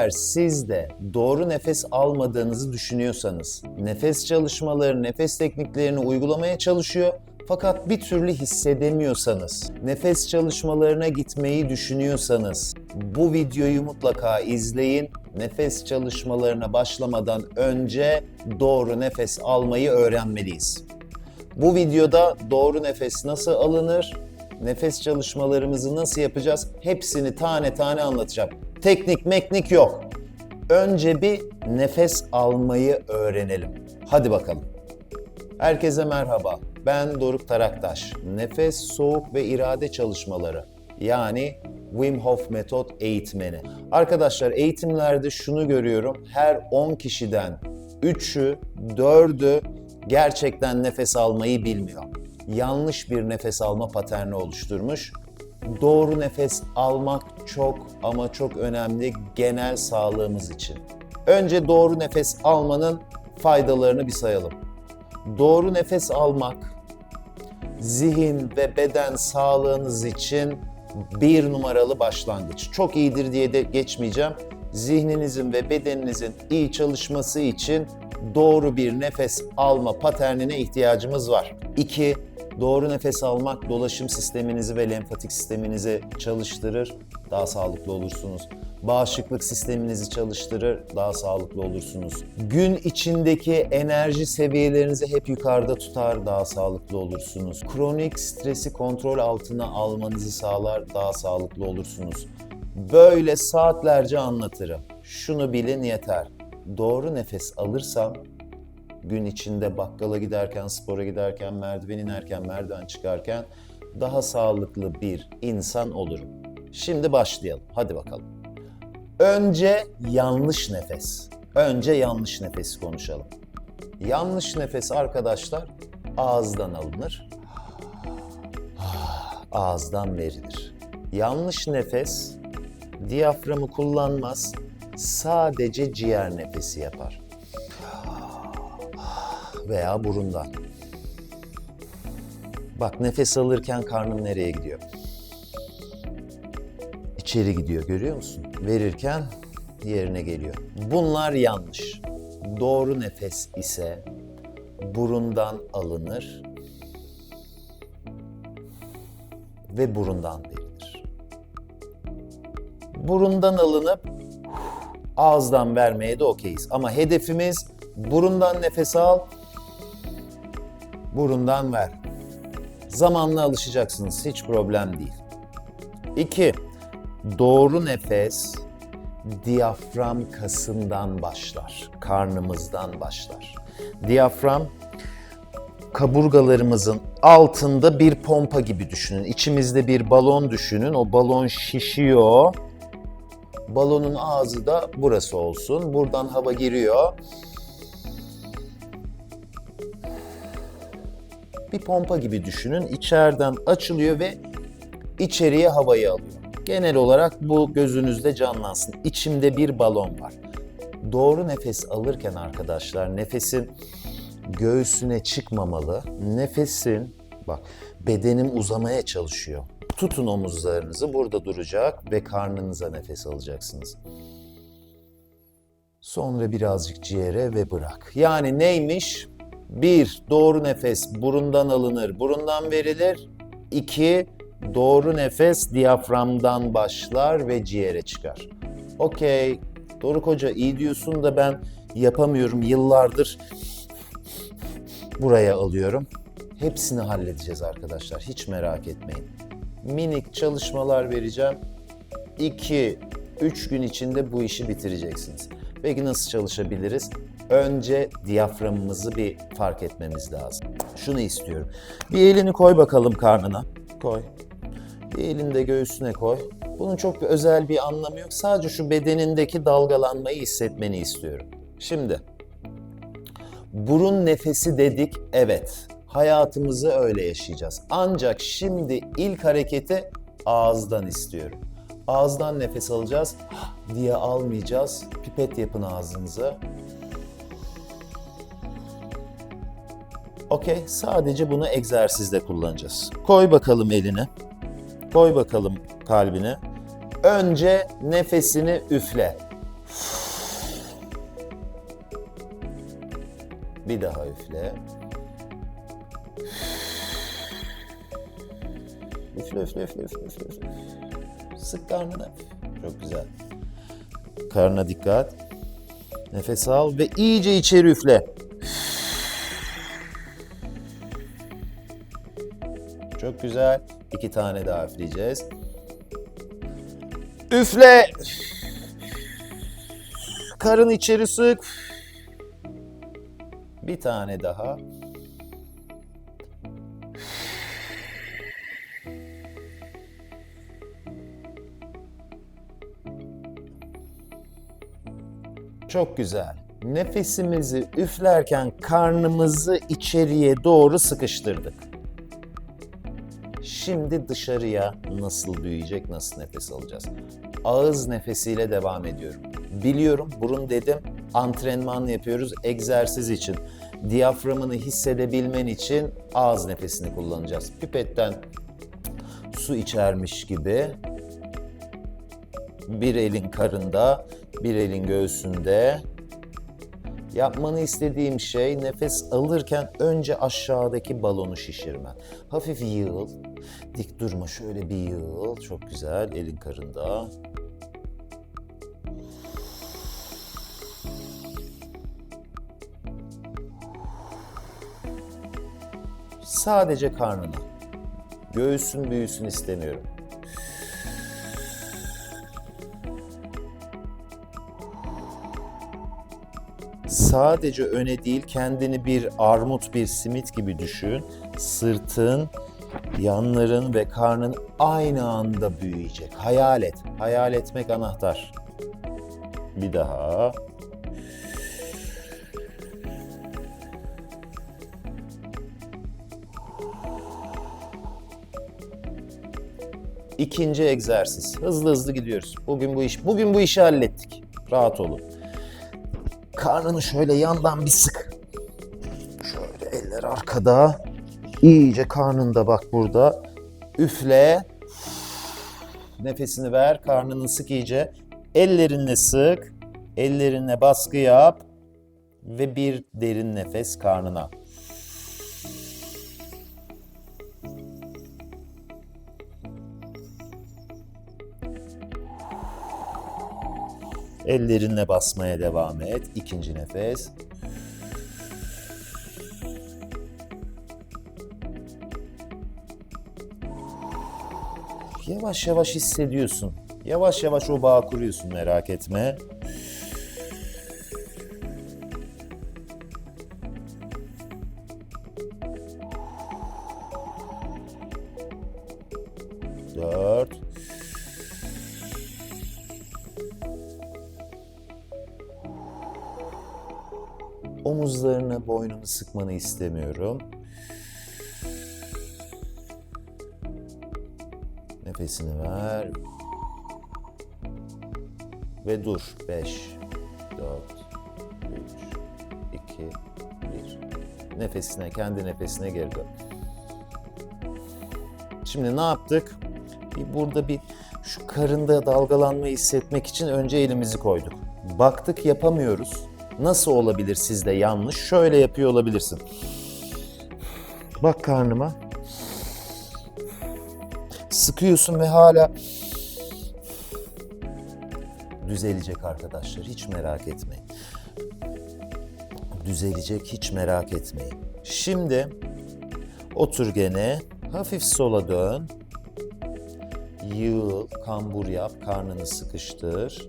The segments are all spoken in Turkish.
Eğer siz de doğru nefes almadığınızı düşünüyorsanız, nefes çalışmaları, nefes tekniklerini uygulamaya çalışıyor fakat bir türlü hissedemiyorsanız, nefes çalışmalarına gitmeyi düşünüyorsanız bu videoyu mutlaka izleyin. Nefes çalışmalarına başlamadan önce doğru nefes almayı öğrenmeliyiz. Bu videoda doğru nefes nasıl alınır, nefes çalışmalarımızı nasıl yapacağız hepsini tane tane anlatacağım. Teknik meknik yok. Önce bir nefes almayı öğrenelim. Hadi bakalım. Herkese merhaba. Ben Doruk Taraktaş. Nefes, soğuk ve irade çalışmaları yani Wim Hof metot eğitmeni. Arkadaşlar eğitimlerde şunu görüyorum. Her 10 kişiden 3'ü, 4'ü gerçekten nefes almayı bilmiyor. Yanlış bir nefes alma paterni oluşturmuş. Doğru nefes almak çok ama çok önemli genel sağlığımız için. Önce doğru nefes almanın faydalarını bir sayalım. Doğru nefes almak zihin ve beden sağlığınız için bir numaralı başlangıç. Çok iyidir diye de geçmeyeceğim. Zihninizin ve bedeninizin iyi çalışması için doğru bir nefes alma paternine ihtiyacımız var. 2. Doğru nefes almak dolaşım sisteminizi ve lenfatik sisteminizi çalıştırır, daha sağlıklı olursunuz. Bağışıklık sisteminizi çalıştırır, daha sağlıklı olursunuz. Gün içindeki enerji seviyelerinizi hep yukarıda tutar, daha sağlıklı olursunuz. Kronik stresi kontrol altına almanızı sağlar, daha sağlıklı olursunuz. Böyle saatlerce anlatırım. Şunu bilin yeter. Doğru nefes alırsam gün içinde bakkala giderken, spora giderken, merdiven inerken, merdiven çıkarken daha sağlıklı bir insan olurum. Şimdi başlayalım. Hadi bakalım. Önce yanlış nefes. Önce yanlış nefesi konuşalım. Yanlış nefes arkadaşlar ağızdan alınır. Ağızdan verilir. Yanlış nefes diyaframı kullanmaz. Sadece ciğer nefesi yapar veya burundan. Bak nefes alırken karnım nereye gidiyor? İçeri gidiyor görüyor musun? Verirken yerine geliyor. Bunlar yanlış. Doğru nefes ise burundan alınır ve burundan verilir. Burundan alınıp ağızdan vermeye de okeyiz. Ama hedefimiz burundan nefes al, burundan ver. Zamanla alışacaksınız, hiç problem değil. 2. Doğru nefes diyafram kasından başlar, karnımızdan başlar. Diyafram kaburgalarımızın altında bir pompa gibi düşünün. İçimizde bir balon düşünün. O balon şişiyor. Balonun ağzı da burası olsun. Buradan hava giriyor. Bir pompa gibi düşünün. İçeriden açılıyor ve içeriye havayı alıyor. Genel olarak bu gözünüzde canlansın. İçimde bir balon var. Doğru nefes alırken arkadaşlar nefesin göğsüne çıkmamalı. Nefesin bak bedenim uzamaya çalışıyor. Tutun omuzlarınızı burada duracak ve karnınıza nefes alacaksınız. Sonra birazcık ciğere ve bırak. Yani neymiş? Bir, doğru nefes burundan alınır, burundan verilir. İki, doğru nefes diyaframdan başlar ve ciğere çıkar. Okey, Doruk Hoca iyi diyorsun da ben yapamıyorum yıllardır. Buraya alıyorum. Hepsini halledeceğiz arkadaşlar, hiç merak etmeyin. Minik çalışmalar vereceğim. 2 3 gün içinde bu işi bitireceksiniz. Peki nasıl çalışabiliriz? Önce diyaframımızı bir fark etmemiz lazım. Şunu istiyorum. Bir elini koy bakalım karnına. Koy. Bir elini de göğsüne koy. Bunun çok bir özel bir anlamı yok. Sadece şu bedenindeki dalgalanmayı hissetmeni istiyorum. Şimdi burun nefesi dedik. Evet. Hayatımızı öyle yaşayacağız. Ancak şimdi ilk hareketi ağızdan istiyorum. Ağızdan nefes alacağız diye almayacağız. Pipet yapın ağzınıza. Okey, sadece bunu egzersizde kullanacağız. Koy bakalım elini, koy bakalım kalbini. Önce nefesini üfle. Bir daha üfle. Üfle, üfle, üfle, üfle, üfle. üfle. Sık karnını. Çok güzel. Karnına dikkat. Nefes al ve iyice içeri üfle. Çok güzel. İki tane daha üfleyeceğiz. Üfle. Karın içeri sık. Bir tane daha. Çok güzel. Nefesimizi üflerken karnımızı içeriye doğru sıkıştırdık. Şimdi dışarıya nasıl büyüyecek, nasıl nefes alacağız? Ağız nefesiyle devam ediyorum. Biliyorum, burun dedim, antrenman yapıyoruz egzersiz için. Diyaframını hissedebilmen için ağız nefesini kullanacağız. Pipetten su içermiş gibi bir elin karında, bir elin göğsünde. Yapmanı istediğim şey nefes alırken önce aşağıdaki balonu şişirmen. Hafif yığıl, dik durma şöyle bir yığıl. Çok güzel, elin karında. Sadece karnına. Göğsün büyüsün istemiyorum. sadece öne değil kendini bir armut bir simit gibi düşün. Sırtın, yanların ve karnın aynı anda büyüyecek. Hayal et. Hayal etmek anahtar. Bir daha. İkinci egzersiz. Hızlı hızlı gidiyoruz. Bugün bu iş bugün bu işi hallettik. Rahat olun. Karnını şöyle yandan bir sık. Şöyle eller arkada. İyice karnında bak burada. Üfle. Nefesini ver. Karnını sık iyice. Ellerinle sık. Ellerinle baskı yap. Ve bir derin nefes karnına. Ellerinle basmaya devam et. İkinci nefes. Yavaş yavaş hissediyorsun. Yavaş yavaş o bağı kuruyorsun merak etme. Dört. Omuzlarını, boynunu sıkmanı istemiyorum. Nefesini ver. Ve dur. 5, 4, 3, 2, 1. Nefesine, kendi nefesine geri dön. Şimdi ne yaptık? Burada bir şu karında dalgalanmayı hissetmek için önce elimizi koyduk. Baktık yapamıyoruz. Nasıl olabilir sizde yanlış? Şöyle yapıyor olabilirsin. Bak karnıma. Sıkıyorsun ve hala düzelecek arkadaşlar. Hiç merak etmeyin. Düzelecek hiç merak etmeyin. Şimdi otur gene. Hafif sola dön. Yığıl, kambur yap, karnını sıkıştır.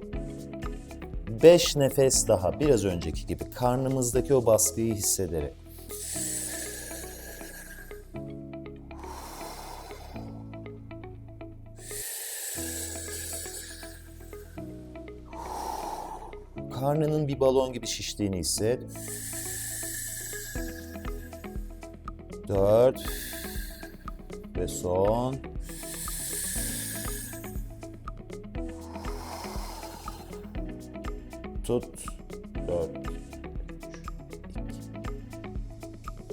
5 nefes daha biraz önceki gibi karnımızdaki o baskıyı hissederek. Karnının bir balon gibi şiştiğini hisset. 4 ve son. Tut. 4. 3.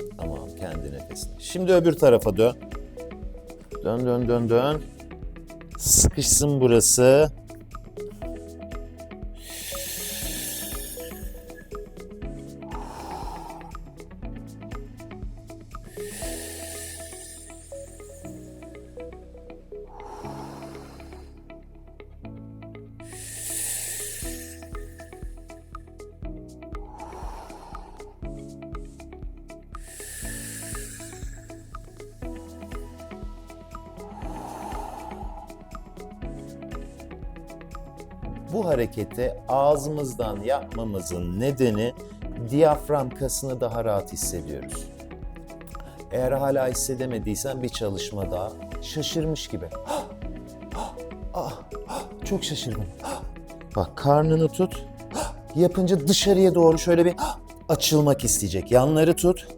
2. Tamam kendi nefesine. Şimdi öbür tarafa dön. Dön dön dön dön. Sıkışsın burası. Bu hareketi ağzımızdan yapmamızın nedeni diyafram kasını daha rahat hissediyoruz. Eğer hala hissedemediysen bir çalışma daha şaşırmış gibi. Çok şaşırdım. Bak karnını tut. Yapınca dışarıya doğru şöyle bir açılmak isteyecek. Yanları tut.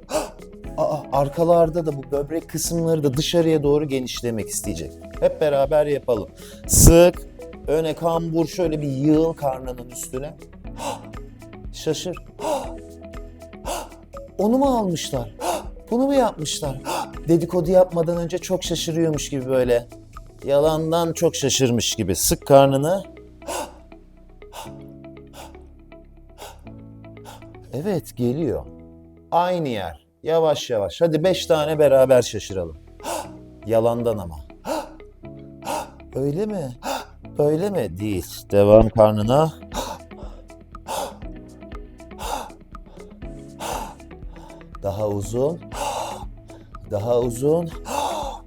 Aa, arkalarda da bu böbrek kısımları da dışarıya doğru genişlemek isteyecek. Hep beraber yapalım. Sık, öne kambur şöyle bir yığıl karnının üstüne. Şaşır. Onu mu almışlar? Bunu mu yapmışlar? Dedikodu yapmadan önce çok şaşırıyormuş gibi böyle. Yalandan çok şaşırmış gibi. Sık karnını. Evet geliyor. Aynı yer. Yavaş yavaş. Hadi beş tane beraber şaşıralım. Yalandan ama. Öyle mi? Öyle mi? Değil. Devam karnına. Daha uzun. Daha uzun.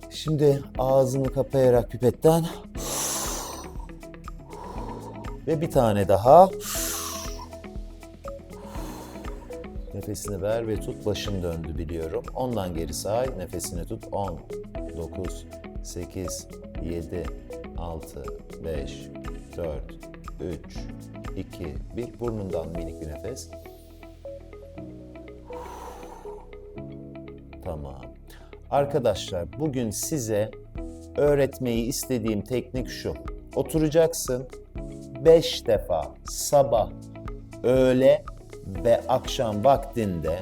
Şimdi ağzını kapayarak pipetten. Ve bir tane daha. Nefesini ver ve tut. Başın döndü biliyorum. Ondan geri say. Nefesini tut. 10, 9, 8, 7, 6, 5, 4, 3, 2, 1. Burnundan minik bir nefes. Tamam. Arkadaşlar bugün size öğretmeyi istediğim teknik şu. Oturacaksın 5 defa sabah, öğle ve akşam vaktinde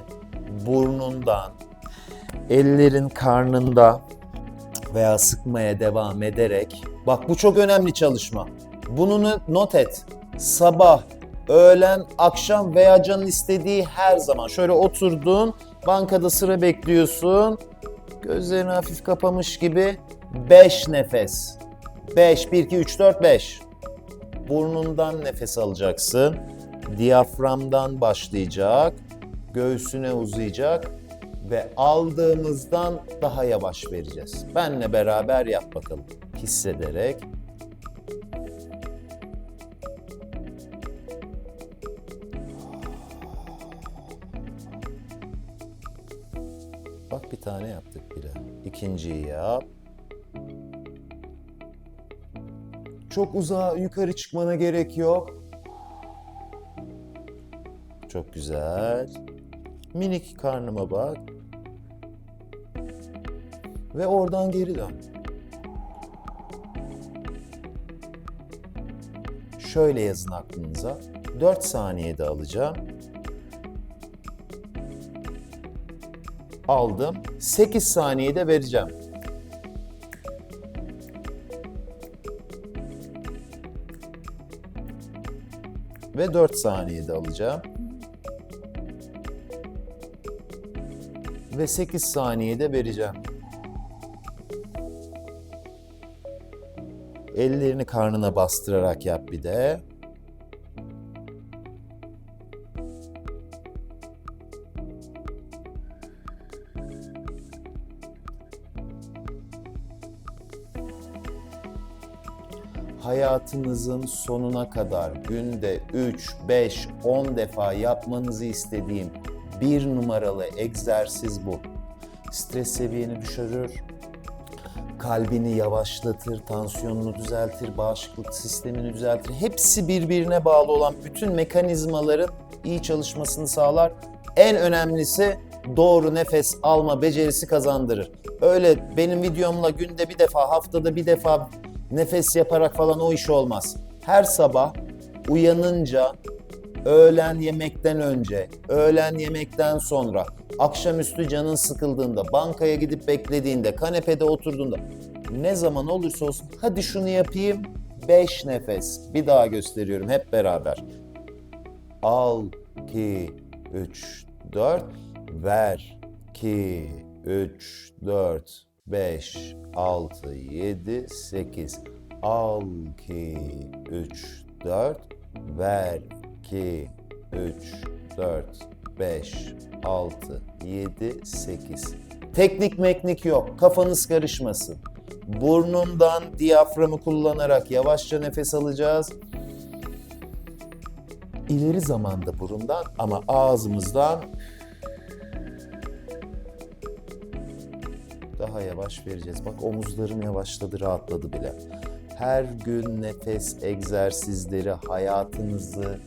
burnundan, ellerin karnında veya sıkmaya devam ederek bak bu çok önemli çalışma. Bunu not et. Sabah, öğlen, akşam veya canın istediği her zaman. Şöyle oturdun, bankada sıra bekliyorsun. Gözlerini hafif kapamış gibi 5 nefes. 5, 1, 2, 3, 4, 5. Burnundan nefes alacaksın. Diyaframdan başlayacak. Göğsüne uzayacak. Ve aldığımızdan daha yavaş vereceğiz. Benle beraber yap bakalım. Hissederek. Bak bir tane yaptık bile. İkinciyi yap. Çok uzağa yukarı çıkmana gerek yok. Çok güzel. Minik karnıma bak. Ve oradan geri dön. Şöyle yazın aklınıza. 4 saniyede alacağım. Aldım. 8 saniyede vereceğim. Ve 4 saniyede alacağım. Ve 8 saniyede vereceğim. Ellerini karnına bastırarak yap bir de. hayatınızın sonuna kadar günde 3, 5, 10 defa yapmanızı istediğim bir numaralı egzersiz bu. Stres seviyeni düşürür, kalbini yavaşlatır, tansiyonunu düzeltir, bağışıklık sistemini düzeltir. Hepsi birbirine bağlı olan bütün mekanizmaların iyi çalışmasını sağlar. En önemlisi doğru nefes alma becerisi kazandırır. Öyle benim videomla günde bir defa, haftada bir defa nefes yaparak falan o iş olmaz. Her sabah uyanınca öğlen yemekten önce, öğlen yemekten sonra, akşamüstü canın sıkıldığında, bankaya gidip beklediğinde, kanepede oturduğunda ne zaman olursa olsun hadi şunu yapayım. 5 nefes. Bir daha gösteriyorum hep beraber. Al 2 3 4 ver 2 3 4 5 6 7 8 al 2 3 4 ver 2 3 4 5 6 7 8 Teknik meknik yok. Kafanız karışmasın. Burnundan diyaframı kullanarak yavaşça nefes alacağız. ileri zamanda burundan ama ağzımızdan daha yavaş vereceğiz. Bak omuzlarım yavaşladı, rahatladı bile. Her gün nefes egzersizleri hayatınızı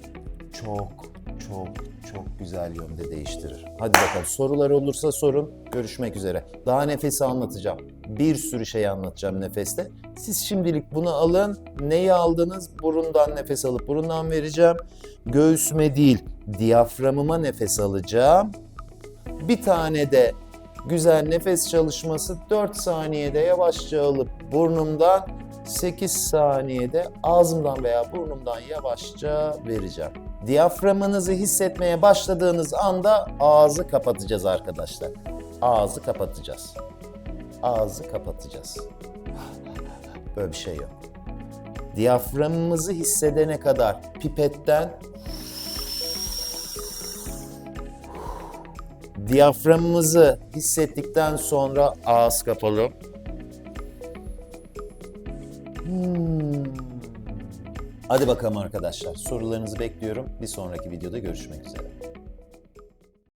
çok çok çok güzel yönde değiştirir. Hadi bakalım sorular olursa sorun. Görüşmek üzere. Daha nefesi anlatacağım. Bir sürü şey anlatacağım nefeste. Siz şimdilik bunu alın. Neyi aldınız? Burundan nefes alıp burundan vereceğim. Göğsüme değil, diyaframıma nefes alacağım. Bir tane de güzel nefes çalışması 4 saniyede yavaşça alıp burnumdan 8 saniyede ağzımdan veya burnumdan yavaşça vereceğim. Diyaframınızı hissetmeye başladığınız anda ağzı kapatacağız arkadaşlar. Ağzı kapatacağız. Ağzı kapatacağız. Böyle bir şey yok. Diyaframımızı hissedene kadar pipetten Diyaframımızı hissettikten sonra ağız kapalı. Hmm. Hadi bakalım arkadaşlar. Sorularınızı bekliyorum. Bir sonraki videoda görüşmek üzere.